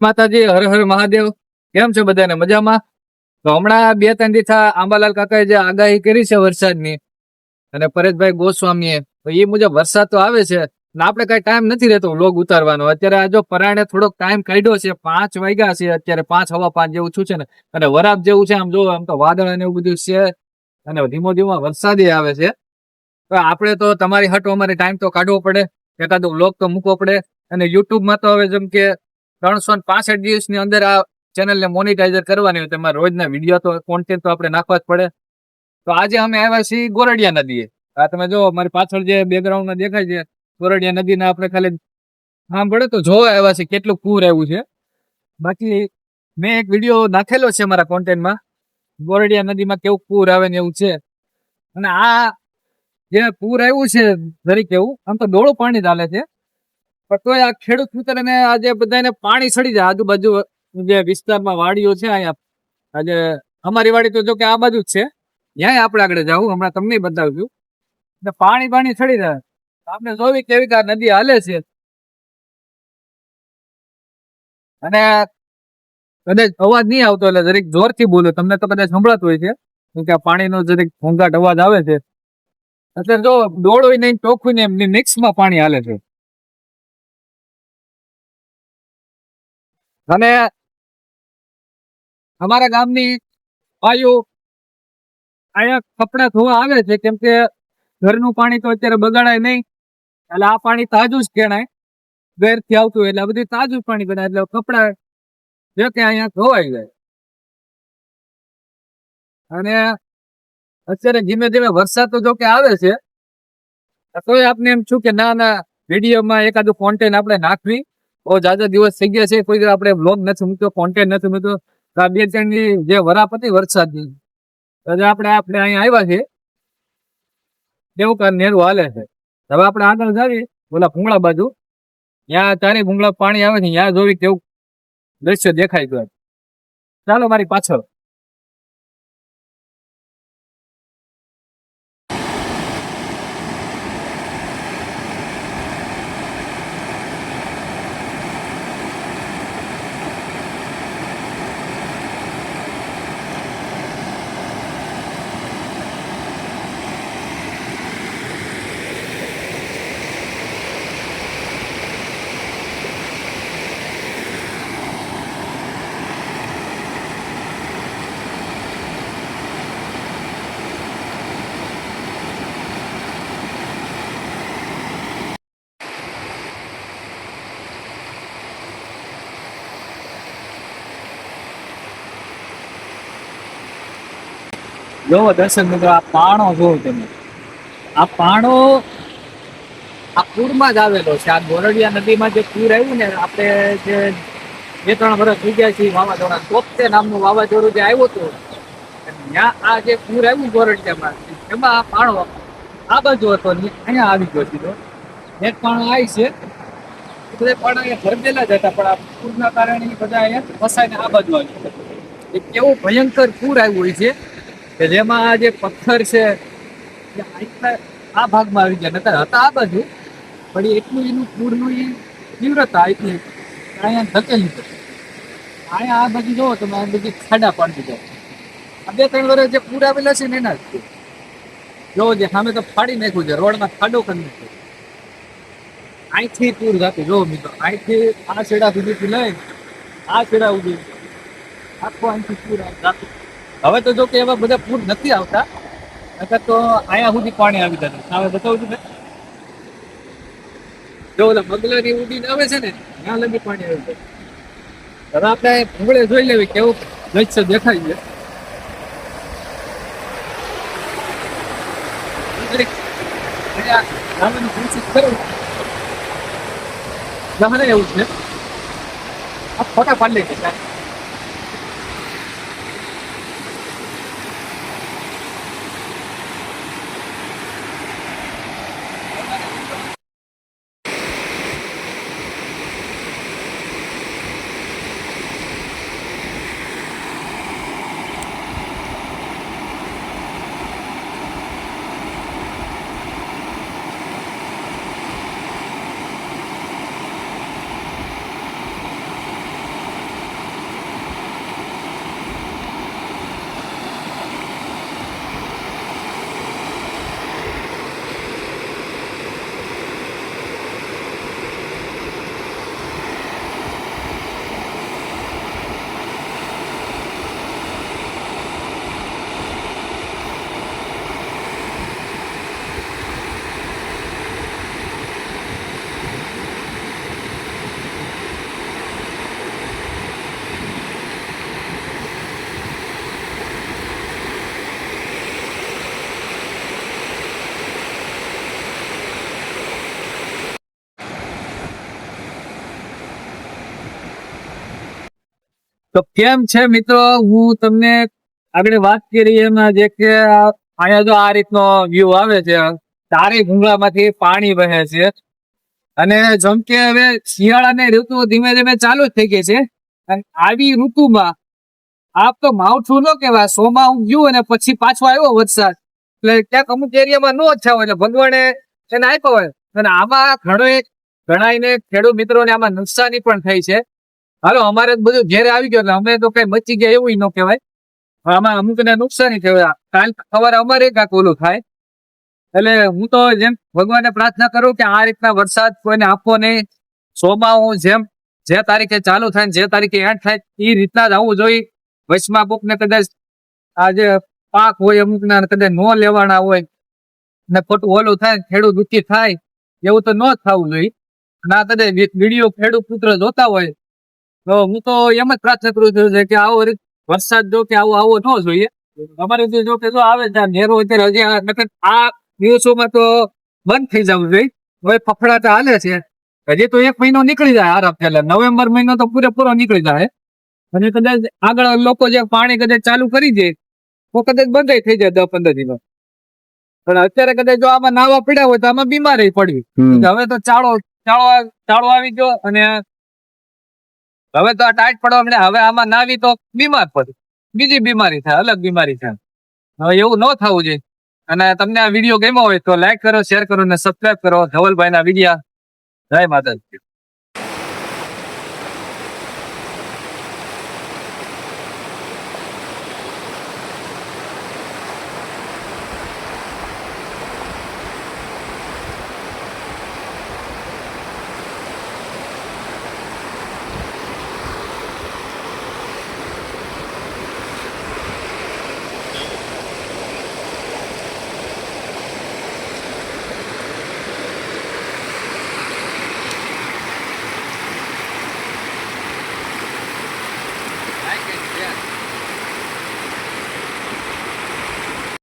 માતાજી, હર હર મહાદેવ. કેમ છે બધાને? મજામાં? તો હમણાં બે ત્રણ દિવસ આંબાલાલ કાકાએ જે આગાહી કરી છે વરસાદની, અને પરેશભાઈ ગોસ્વામીએ, તો એ મુજબ વરસાદ તો આવે છે ને આપણે કઈ ટાઈમ નથી રહેતો લોગ ઉતારવાનો. અત્યારે આ જો પરાણે થોડોક ટાઈમ કાઢ્યો છે, પાંચ વાગ્યા છે, અત્યારે પાંચ હવા પાંચ જેવું છું છે ને, અને વરાપ જેવું છે, આમ જો આમ તો વાદળ અને એવું બધું છે, અને ધીમો ધીમો વરસાદ આવે છે. તો આપણે તો તમારી હટો અમારે ટાઈમ તો કાઢવો પડે, એકાદો લોગ તો મૂકવો પડે, અને યુટ્યુબમાં તો હવે જેમ કે ત્રણસો પાસઠ દિવસની અંદર આ ચેનલને મોનિટાઈઝર કરવાની હોય તેમાં રોજના વીડિયો તો કોન્ટેન્ટ તો આપણે નાખવા જ પડે. તો આજે અમે આવ્યા છીએ ગોરડિયા નદીએ. આ તમે જો મારી પાછળ જે બેકગ્રાઉન્ડમાં દેખાય છે, ગોરડિયા નદીને આપણે ખાલી સાંભળે તો જોવા આવ્યા છે કેટલું પૂર આવ્યું છે. બાકી મેં એક વીડિયો નાખેલો છે મારા કોન્ટેન્ટમાં ગોરડિયા નદીમાં કેવું પૂર આવે ને એવું છે. અને આ જે પૂર આવ્યું છે દરેક એવું, આમ તો ડોળું પાણી ચાલે છે. પણ તોય આ ખેડૂત મિત્રને આજે બધાને પાણી સડી જાય. આજુબાજુ જે વિસ્તારમાં વાડીઓ છે, અહીંયા આજે અમારી વાડી તો જો કે આ બાજુ જ છે. ત્યાં આપણે આગળ જાવું, હમણાં તમને બતાવશું એટલે પાણી પાણી સડી જાય. આપણે જોવી કેવી આ નદી હાલે છે. અને કદાચ અવાજ નહીં આવતો એટલે જરીક જોરથી બોલો. તમને તો કદાચ સંભળાતું હોય છે. કેમ કે આ પાણીનો જરીક ઘોંઘાટ અવાજ આવે છે. એટલે જો ડોળું નહીં ચોખ્ખું ને એમની મિક્સમાં પાણી હાલે છે. અને અમારા ગામની વાયુ અહીંયા કપડા ધોવા આવે છે, કેમ કે ઘરનું પાણી તો અત્યારે બગાડાય નહીં. એટલે આ પાણી તાજું જ ગણાય. ઘેરથી આવતું એટલે આ બધું તાજું પાણી બનાય એટલે કપડા જે કે અહીંયા ધોવાઈ જાય. અને અત્યારે ધીમે ધીમે વરસાદ તો જો કે આવે છે તોય આપને એમ છું કે ના ના, વિડીયોમાં એકાદું કોન્ટેન્ટ આપણે નાખવી. બહુ જાજા દિવસ થઈ ગયા છે. કોઈ આપણે બ્લોગ નથી મૂક્યો કોન્ટેન્ટ નથી મૂક્યો. આ બે ત્રણની જે વરાપ હતી વરસાદની આજે આપણે આપણે અહીંયા આવ્યા છે કેવું કાર નેરું હાલે છે. હવે આપણે આગળ જાવી બોલા ભૂંગળા બાજુ. ત્યાં ચારે ભૂંગળા પાણી આવે છે, ત્યાં જોવી કેવું દ્રશ્ય દેખાય ગયું ચાલો મારી પાછળ. જોવો દર્શક મિત્રો, આ પાણો જોવો તમે. આ પાણો આ પૂરમાં જ આવેલો છે. આ ગોરડિયા નદીમાં જે પૂર આવ્યું ને, આપણે જે બે ત્રણ વર્ષ થઈ ગયા છીએ વાવાઝોડા, તોપતે નામનું વાવાઝોડું જે આવ્યું હતું ત્યાં આ જે પૂર આવ્યું ગોરડિયામાં, એમાં આ પાણો આ બાજુ હતો અહીંયા આવી ગયો સીધો. એક પાણો આવી છે. એટલે પણ અહીંયા ભરદેલા જ હતા, પણ આ પૂરના કારણે બધા અહીંયા ફસાઈને આ બાજુ આવી એ કેવું ભયંકર પૂર આવ્યું હોય છે કે જેમાં આ જે પથ્થર છે આ ભાગમાં આવી ગયા. નતા હતા આ બાજુ, પણ એટલું એનું પૂરનું એ તીવ્રતા એટલી અહીંયા ધકેલી અહીંયા આ બાજુ જોવો તમે, આ બધી ખાડા પાડી દીધા આ બે ત્રણ વર્ષ જે પૂર આવેલા છે ને એના જ જોવો જે સામે તો ફાડી નાખ્યું છે, રોડમાં ખાડો કરી નાખ્યો અહીંથી પૂર જાતું, જોવો મિત્રો અહીંથી આ છેડા સુધીથી લઈ આ છેડા સુધી આખો અહીંથી પૂર જાતું. હવે તો જો કે એવા બધા પૂર નથી આવતા, નકર તો અહીંયા સુધી પાણી આવી જતું. હવે બતાવું છું ને જો ઓલા બગલાની ઉડીને આવે છે ને, ત્યાં લગી પાણી આવી જાય. હવે આપણે ભૂંગળે જોઈ લેવી કેવું દ્રશ્ય દેખાય છે. ગહને એવું છે. આ ફોટા પાડી લે છે તો કેમ છે મિત્રો? હું તમને આગળ વાત કરી એમાં જે કે અહીંયા જો આ રીતનો વ્યૂ આવે છે. તારી ભૂંગળામાંથી પાણી વહે છે. અને જેમ કે હવે શિયાળાની ઋતુ ધીમે ધીમે ચાલુ જ થઈ ગઈ છે. આવી ઋતુમાં આપ તો માવઠું ન કહેવાય. સોમાં હું ગયું અને પછી પાછો આવ્યો વરસાદ. એટલે ક્યાંક અમુક એરિયામાં નો હોય. એટલે ભગવાને એને આપ્યો હોય. અને આમાં ઘણો એક ઘણાઈને ખેડૂત મિત્રોને આમાં નુકસાની પણ થઈ છે. હાલો, અમારે બધું ઘેરે આવી ગયો એટલે અમે તો કઈ બચી ગયા એવું ન કહેવાય. આમાં અમુક ને નુકસાની થયું. કાલ સવારે અમારે કાંઈક ઓલું થાય. એટલે હું તો જેમ ભગવાનને પ્રાર્થના કરું કે આ રીતના વરસાદ કોઈને આપવો નહીં. સોમાં હું જેમ જે તારીખે ચાલુ થાય જે તારીખે એન્ડ થાય એ રીતના જ આવવું જોઈએ. વચમાં કોકને કદાચ આ જે પાક હોય, અમુકના કદાચ નો લેવાના હોય, ને ખોટું ઓલું થાય ને ખેડૂત દુઃખી થાય, એવું તો ન થવું જોઈએ. ના કદાચ વીડિયો ખેડૂત પુત્ર જોતા હોય તો હું તો એમ જ પ્રાર્થના કરું છું કે આવો વરસાદ જો કે આવો આવો ન જોઈએ. અમારે જો કે જો આવે આ નેરો અત્યારે હજી નકર આ દિવસોમાં તો બંધ થઈ જવું જોઈએ. હવે ફફડાટ હાલે છે. હજી તો એક મહિનો નીકળી જાય આરામ એટલે નવેમ્બર મહિનો તો પૂરેપૂરો નીકળી જાય. અને કદાચ આગળ લોકો જે પાણી કદાચ ચાલુ કરી દે તો કદાચ બંધ થઈ જાય દસ પંદર દિવસ. પણ અત્યારે કદાચ જો આમાં નાવા પડ્યા હોય તો આમાં બીમારી પડવી હવે તો ચાળો ચાળો ચાળો આવી ગયો અને હવે તો આ ટાઈટ પડવા મળે હવે આમાં નાવી તો બીમાર પડે. બીજી બીમારી થાય, અલગ બીમારી થાય. હવે એવું ન થવું જોઈએ. અને તમને આ વીડિયો ગમ્યો હોય તો લાઈક કરો શેર કરો અને સબસ્ક્રાઇબ કરો. ધવલભાઈ ના વિડીયા જય માતાજી.